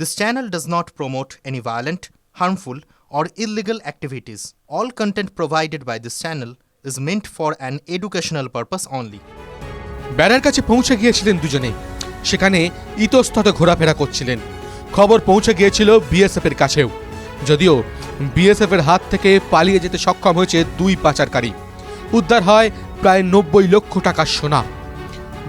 This channel does not promote any violent, harmful, or illegal activities. All content provided by this channel is meant for an educational purpose only. বেড়ার কাছে পৌঁছে গিয়েছিলেন দুজনে সেখানে ইতস্তত ঘোরাফেরা করছিলেন। খবর পৌঁছে গিয়েছিল বিএসএফ এর কাছেও। যদিও বিএসএফ এর হাত থেকে পালিয়ে যেতে সক্ষম হয়েছে দুই পাচারকারী। উদ্ধার হয় প্রায় নব্বই লক্ষ টাকার সোনা।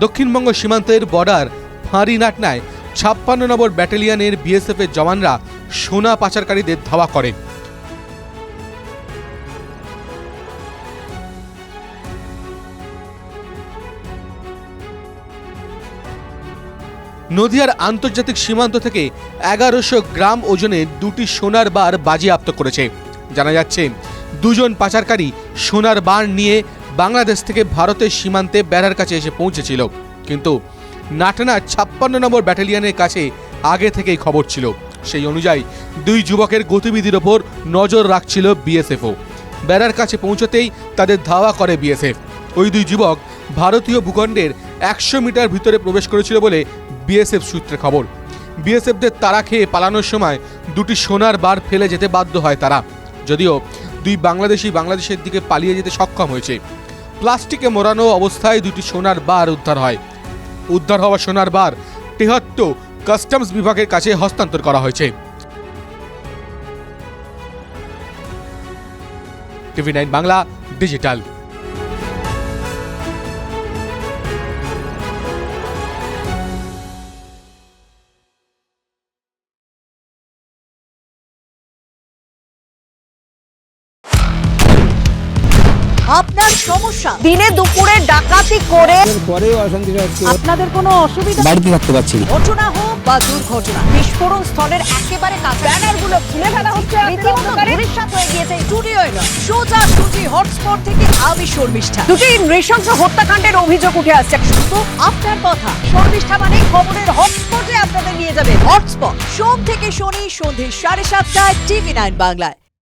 দক্ষিণবঙ্গ সীমান্তের বর্ডার ফাঁড়িনাটনায় ছাপ্পান্ন নম্বর ব্যাটালিয়নের বিএসএফ এর জওয়ানরা সোনা পাচারকারীদের ধাওয়া করেন নদিয়ার আন্তর্জাতিক সীমান্ত থেকে এগারোশো গ্রাম ওজনে দুটি সোনার বার বাজেয়াপ্ত করেছে। জানা যাচ্ছে, দুজন পাচারকারী সোনার বার নিয়ে বাংলাদেশ থেকে ভারতের সীমান্তে বেড়ার কাছে এসে পৌঁছেছিল। কিন্তু নাটনার ছাপ্পান্ন নম্বর ব্যাটালিয়নের কাছে আগে থেকেই খবর ছিল। সেই অনুযায়ী দুই যুবকের গতিবিধির ওপর নজর রাখছিল বিএসএফও। বেড়ার কাছে পৌঁছতেই তাদের ধাওয়া করে বিএসএফ। ওই দুই যুবক ভারতীয় ভূখণ্ডের একশো মিটার ভিতরে প্রবেশ করেছিল বলে বিএসএফ সূত্রে খবর। বিএসএফদের তারা খেয়ে পালানোর সময় দুটি সোনার বার ফেলে যেতে বাধ্য হয় তারা। যদিও দুই বাংলাদেশি বাংলাদেশের দিকে পালিয়ে যেতে সক্ষম হয়েছে। প্লাস্টিকে মোড়ানো অবস্থায় দুটি সোনার বার উদ্ধার হয়। উদ্ধার হওয়া সোনার বার তেহাত্তর কাস্টমস বিভাগের কাছে হস্তান্তর করা হয়েছে। TV nine Bangla, digital. আপনার সমস্যা। দিনে দুপুরে ডাকাতি করে পরেও আপনাদের কোনো অসুবিধা? বাড়িতে থাকতে পারছি ঘটনা হোক বা দুর্ঘটনা বিস্ফোরণ স্থলের একেবারে কাছে ব্যানারগুলো খুলে ফেলা হচ্ছে রীতিমতো ধূলিসাৎ হয়ে গিয়েছে স্টুডিওয় নয় সোজা সুজি হটস্পট থেকে আমি শর্মিষ্ঠা দুটি নৃশংস হত্যাকাণ্ডের অভিযোগ উঠে আসছে। শুধু আপনার কথা শর্মিষ্ঠা মানে খবরের হটস্পটে আপনাদের নিয়ে যাবে হটস্পট। সোম থেকে শনি সন্ধে সাড়ে সাতটায় টিভি নাইন বাংলায়।